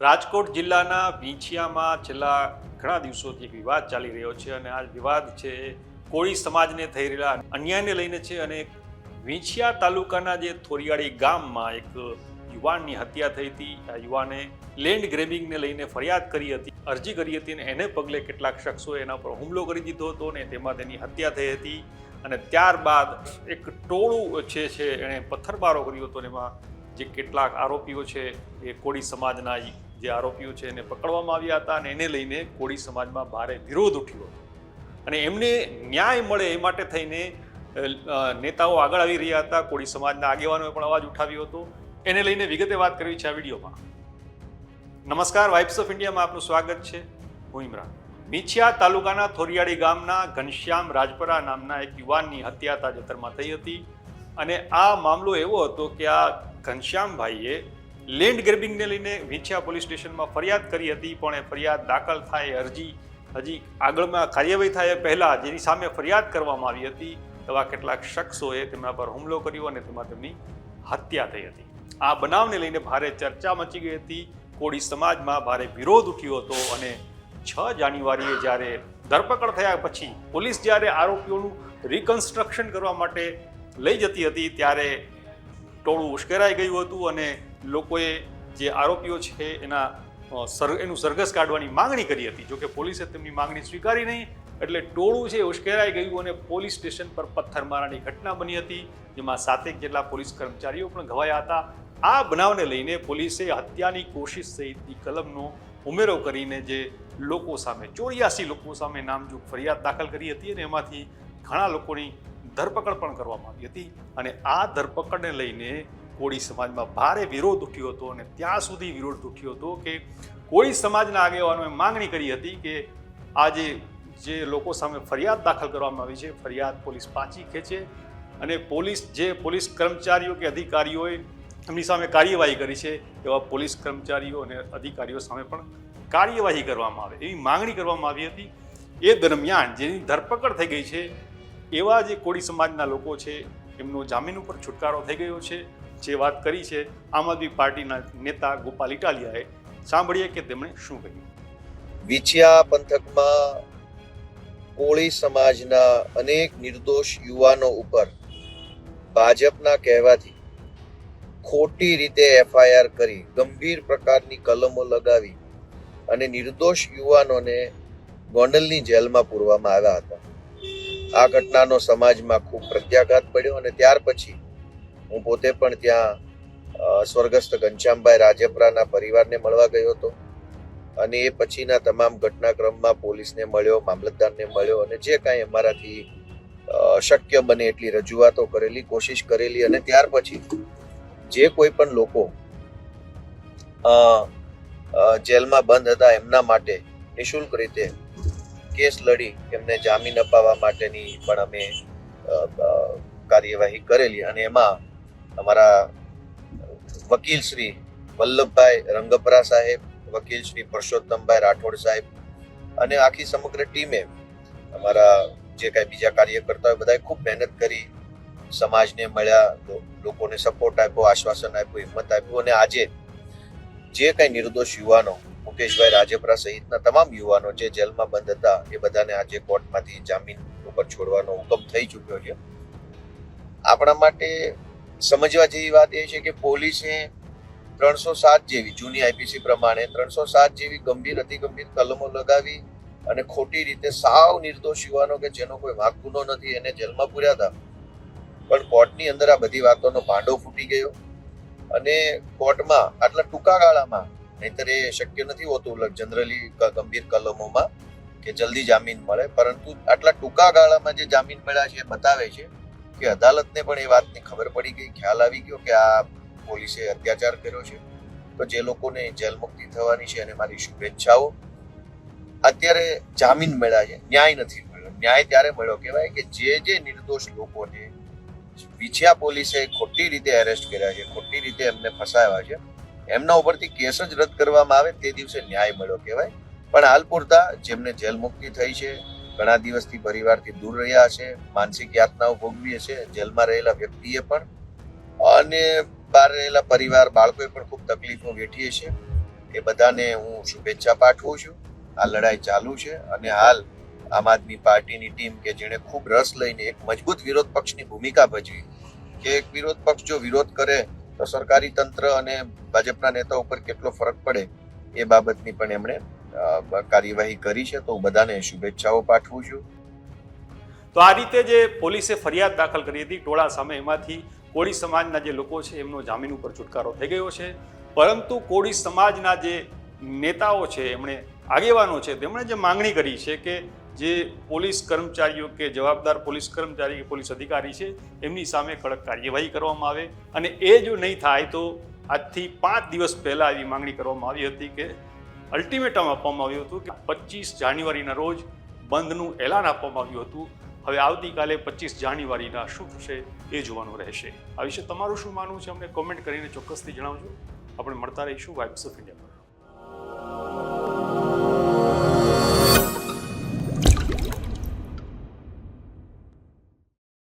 રાજકોટ જિલ્લાના વીંછિયામાં છેલ્લા ઘણા દિવસોથી એક વિવાદ ચાલી રહ્યો છે અને આ વિવાદ છે કોળી સમાજને થઈ રહેલા અન્યાયને લઈને છે અને વીંછિયા તાલુકાના જે થોરિયાળી ગામમાં એક યુવાનની હત્યા થઈ હતી. આ યુવાને લેન્ડ ગ્રેબિંગને લઈને ફરિયાદ કરી હતી, અરજી કરી હતી અને એને પગલે કેટલાક શખ્સોએ એના પર હુમલો કરી દીધો હતો ને તેમાં તેની હત્યા થઈ હતી અને ત્યારબાદ એક ટોળું છે છે, એણે પથ્થરબારો કર્યો હતો એમાં જે કેટલાક આરોપીઓ છે એ કોળી સમાજના જે આરોપીઓ છે એને પકડવામાં આવ્યા હતા અને એને લઈને કોળી સમાજમાં ભારે વિરોધ ઉઠ્યો હતો. અને એમને ન્યાય મળે એ માટે થઈને નેતાઓ આગળ આવી રહ્યા હતા. કોળી સમાજના આગેવાનોએ પણ અવાજ ઉઠાવ્યો હતો. એને લઈને વિગતે વાત કરવી છે આ વિડીયોમાં. નમસ્કાર, વાઇબ્સ ઓફ ઇન્ડિયામાં આપનું સ્વાગત છે. હું ઇમરાન. મીછિયા તાલુકાના થોરિયાળી ગામના ઘનશ્યામ રાજપરા નામના એક યુવાનની હત્યા તાજેતરમાં થઈ હતી. અને આ મામલો એવો હતો કે આ ઘનશ્યામભાઈએ લેન્ડ ગ્રેબિંગને લઈને વિંછિયા પોલીસ સ્ટેશનમાં ફરિયાદ કરી હતી, પણ એ ફરિયાદ દાખલ થાય અરજી, હજી આગળમાં કાર્યવાહી થાય પહેલાં જેની સામે ફરિયાદ કરવામાં આવી હતી. એવા કેટલાક શખ્સોએ તેમના પર હુમલો કર્યો અને તેમાં તેમની હત્યા થઈ હતી. આ બનાવને લઈને ભારે ચર્ચા મચી ગઈ હતી. કોળી સમાજમાં ભારે વિરોધ ઉઠ્યો હતો અને છ જાન્યુઆરીએ જ્યારે ધરપકડ થયા પછી પોલીસ જ્યારે આરોપીઓનું રિકન્સ્ટ્રક્શન કરવા માટે લઈ જતી હતી, ત્યારે ટોળું ઉશ્કેરાઈ ગયું હતું અને લોકોએ જે આરોપીઓ છે એના એનું સરઘસ કાઢવાની માંગણી કરી હતી. જોકે પોલીસે તેમની માંગણી સ્વીકારી નહીં, એટલે ટોળું છે ઉશ્કેરાઈ ગયું અને પોલીસ સ્ટેશન પર પથ્થરમારાની ઘટના બની હતી, જેમાં સાતેક જેટલા પોલીસ કર્મચારીઓ પણ ઘવાયા હતા. આ બનાવને લઈને પોલીસે હત્યાની કોશિશ સહિતની કલમનો ઉમેરો કરીને જે લોકો સામે, ચોર્યાસી લોકો સામે નામજોગ ફરિયાદ દાખલ કરી હતી અને એમાંથી ઘણા લોકોની ધરપકડ પણ કરવામાં આવી હતી અને આ ધરપકડને લઈને કોળી સમાજમાં ભારે વિરોધ ઉઠ્યો હતો અને ત્યાં સુધી વિરોધ ઉઠ્યો હતો કે કોળી સમાજના આગેવાનોએ માંગણી કરી હતી કે આજે જે લોકો સામે ફરિયાદ દાખલ કરવામાં આવી છે, ફરિયાદ પોલીસ પાછી ખેંચે અને પોલીસ જે પોલીસ કર્મચારીઓ કે અધિકારીઓએ એમની સામે કાર્યવાહી કરી છે, એવા પોલીસ કર્મચારીઓ અને અધિકારીઓ સામે પણ કાર્યવાહી કરવામાં આવે એવી માંગણી કરવામાં આવી હતી. એ દરમિયાન જેની ધરપકડ થઈ ગઈ છે એવા જે કોળી સમાજના લોકો છે, એમનો જામીન ઉપર છુટકારો થઈ ગયો છે. જે વાત કરી છે, આમ આદમી પાર્ટીના નેતા ગોપાલ ઇટાલિયાએ, સાંભળીએ કે તેમણે શું કહ્યું. વિછિયા પંથકમાં કોળી સમાજના અનેક નિર્દોષ યુવાનો ઉપર ભાજપના કહેવાથી ખોટી રીતે એફઆઈઆર કરી, ગંભીર પ્રકારની કલમો લગાવી અને નિર્દોષ યુવાનોને ગોંડલની જેલમાં પૂરવામાં આવ્યા હતા. આ ઘટનાનો સમાજમાં ખૂબ પ્રત્યાઘાત પડ્યો અને ત્યાર પછી હું પોતે પણ ત્યાં સ્વર્ગસ્થ ઘનશ્યામભાઈ રાજપરાના પરિવારને મળવા ગયો હતો. અને એ પછીના તમામ ઘટનાક્રમમાં પોલીસને મળ્યો, મામલતદારને મળ્યો અને જે કાંઈ અમારાથી શક્ય બને એટલી રજૂઆતો કરેલી, કોશિશ કરેલી અને ત્યાર પછી જે કોઈ પણ લોકો જેલમાં બંધ હતા એમના માટે નિઃશુલ્ક રીતે કેસ લડી, એમને જામીન અપાવવા માટેની પણ અમે કાર્યવાહી કરેલી. અને એમાં અમારા વકીલ શ્રી વલ્લભભાઈ રંગપરા સાહેબ, વકીલ શ્રી પરસોત્તમભાઈ રાઠોડ સાહેબ અને આખી સમગ્ર ટીમે અમારા જે કાંઈ બીજા કાર્યકર્તાઓ બધાએ ખૂબ મહેનત કરી, સમાજને મળ્યા લોકોને સપોર્ટ આપ્યો, આશ્વાસન આપ્યું, હિંમત આપ્યું અને આજે જે કાંઈ નિર્દોષ યુવાનો મુકેશભાઈ રાજપરા સહિતના તમામ યુવાનો જે જેલમાં બંધ હતા, એ બધાને આજે કોર્ટમાંથી જામીન ઉપર છોડવાનો હુકમ થઈ ચૂક્યો છે. આપણા માટે સમજવા જેવી વાત એ છે કે પોલીસે ત્રણસો સાત જેવી, જૂની આઈપીસી પ્રમાણે ત્રણસો સાત જેવી ગંભીર અતિ ગંભીર કલમો લગાવી અને ખોટી રીતે સાવ નિર્દોષ યુવાનો કે જેનો કોઈ વાંક ગુનો નથી, એને જેલમાં પૂર્યા હતા. પણ કોર્ટની અંદર આ બધી વાતોનો ભાંડો ફૂટી ગયો અને કોર્ટમાં આટલા ટૂંકા ગાળામાં નહીતર એ શક્ય નથી હોતું જનરલી ગંભીર કલમોમાં કે જલ્દી જામીન મળે. પરંતુ આટલા ટૂંકા ગાળામાં જે જામીન મળ્યા છે એ બતાવે છે કે અદાલતને પણ એ વાતની ખબર પડી ગઈ. ખ્યાલ આવી ગયો કે આ પોલીસે અત્યાચાર કર્યો છે. તો જે લોકોને જેલ મુક્તિ થવાની છે એને મારી શુભેચ્છાઓ. અત્યારે જામીન મળ્યા છે. ન્યાય નથી મળ્યો. ન્યાય ત્યારે મળ્યો, કહેવાય કે જે જે નિર્દોષ લોકોને વિછ્યા પોલીસે ખોટી રીતે એરેસ્ટ કર્યા છે, ખોટી રીતે એમને ફસાવ્યા છે એમના ઉપરથી કેસ જ રદ કરવામાં આવે, તે દિવસે ન્યાય મળ્યો કહેવાય. પણ હાલ પૂરતા જેમને જેલ મુક્તિ થઈ છે, ઘણા દિવસથી પરિવારથી દૂર રહ્યા છે, માનસિક યાતનાઓ ભોગવીએ છે, જેલમાં રહેલા વ્યક્તિએ પણ અને બહાર રહેલા પરિવાર, બાળકોએ પણ ખૂબ તકલીફો વેઠીએ છે. એ બધાને હું શુભેચ્છા પાઠવું છું. આ લડાઈ ચાલુ છે અને હાલ આમ આદમી પાર્ટીની ટીમ કે જેણે ખૂબ રસ લઈને એક મજબૂત વિરોધ પક્ષની ભૂમિકા ભજવી, કે એક વિરોધ પક્ષ જો વિરોધ કરે તો સરકારી તંત્ર અને ભાજપના નેતાઓ ઉપર કેટલો ફરક પડે એ બાબતની પણ એમણે કાર્યવાહી કરી છે. તો હું બધાને શુભેચ્છાઓ પાઠવું છું. તો આ રીતે જે પોલીસે ફરિયાદ દાખલ કરી હતી, ટોળા સામે એમાંથી કોળી સમાજના જે લોકો છે, એમનો જામીન ઉપર છુટકારો થઈ ગયો છે. પરંતુ કોળી સમાજના જે નેતાઓ છે, એમણે આગેવાનો છે, તેમણે જે માંગણી કરી છે કે જે પોલીસ કર્મચારીઓ કે જવાબદાર પોલીસ કર્મચારી કે પોલીસ અધિકારી છે, એમની સામે કડક કાર્યવાહી કરવામાં આવે. અને એ જો નહીં થાય તો આજથી પાંચ દિવસ પહેલાં એવી માંગણી કરવામાં આવી હતી કે અલ્ટિમેટમ આપવામાં આવ્યું હતું કે પચીસ જાન્યુઆરીના રોજ બંધનું એલાન આપવામાં આવ્યું હતું. હવે આવતીકાલે પચીસ જાન્યુઆરીના શું થશે એ જોવાનું રહેશે. આ વિશે તમારું શું માનવું છે? અમને કોમેન્ટ કરીને ચોક્કસથી જણાવજો. આપણે મળતા રહીશું વાઇબ્સ ઓફ ઇન્ડિયા